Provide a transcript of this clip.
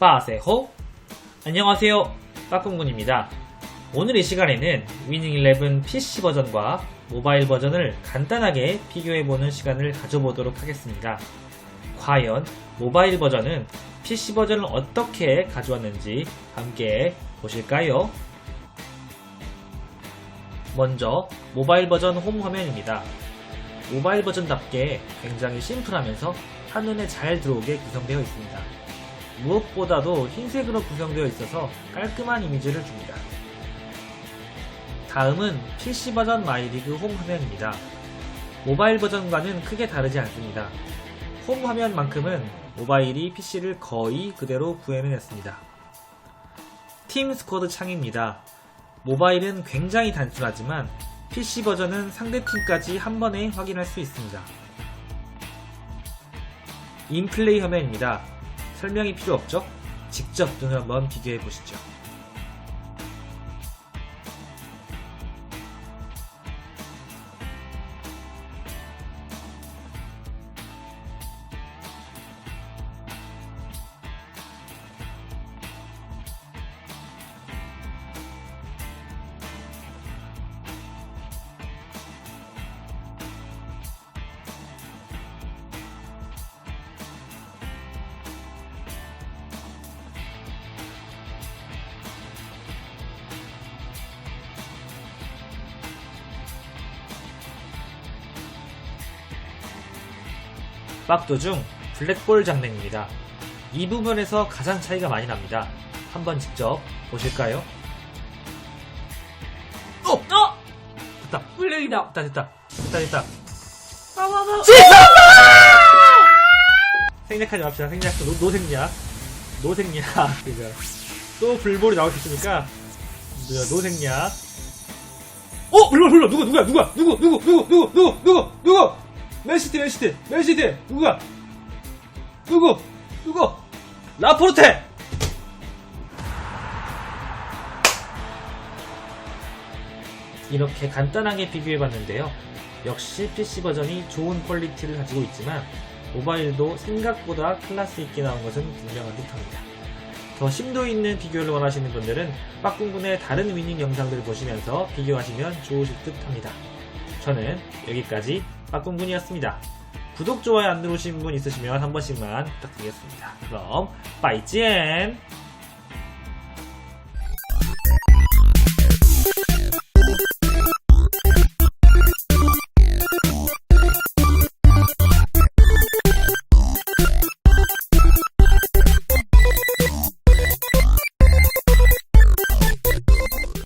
빠세호 안녕하세요 빠꿈군입니다 오늘 이 시간에는 위닝 11 PC 버전과 모바일 버전을 간단하게 비교해보는 시간을 가져보도록 하겠습니다 과연 모바일 버전은 PC 버전을 어떻게 가져왔는지 함께 보실까요? 먼저 모바일 버전 홈 화면입니다. 모바일 버전답게 굉장히 심플하면서 한눈에 잘 들어오게 구성되어 있습니다. 무엇보다도 흰색으로 구성되어 있어서 깔끔한 이미지를 줍니다. 다음은 PC 버전 마이리그 홈 화면입니다. 모바일 버전과는 크게 다르지 않습니다. 홈 화면만큼은 모바일이 PC를 거의 그대로 구현해냈습니다. 팀 스쿼드 창입니다. 모바일은 굉장히 단순하지만 PC 버전은 상대 팀까지 한 번에 확인할 수 있습니다. 인플레이 화면입니다. 설명이 필요 없죠? 직접 눈을 한번 비교해 보시죠. 빡도중 블랙볼 장면입니다. 이 부분에서 가장 차이가 많이 납니다. 한번 직접 보실까요? 어! 어! 됐다. 블랙이다. 됐다, 됐다. 됐다, 됐다. 봐봐봐. 생략하지 맙시다. 생략, 노, 노생략. 노생략. 그죠. 또 불볼이 나올 수 있으니까, 노생략. 어! 불볼, 불볼! 누구, 누구야, 누구야? 누구, 누구, 누구, 누구, 누구, 누구, 누구? 맨시티, 맨시티, 맨시티! 누구야? 누구? 누구? 라포르테! 이렇게 간단하게 비교해봤는데요. 역시 PC 버전이 좋은 퀄리티를 가지고 있지만 모바일도 생각보다 클래스 있게 나온 것은 분명한 듯합니다. 더 심도 있는 비교를 원하시는 분들은 빡궁군의 다른 위닝 영상들을 보시면서 비교하시면 좋으실 듯 합니다. 저는 여기까지 빡궁군이었습니다. 구독, 좋아요 안 누르신 분 있으시면 한 번씩만 부탁드리겠습니다. 그럼 빠이젠!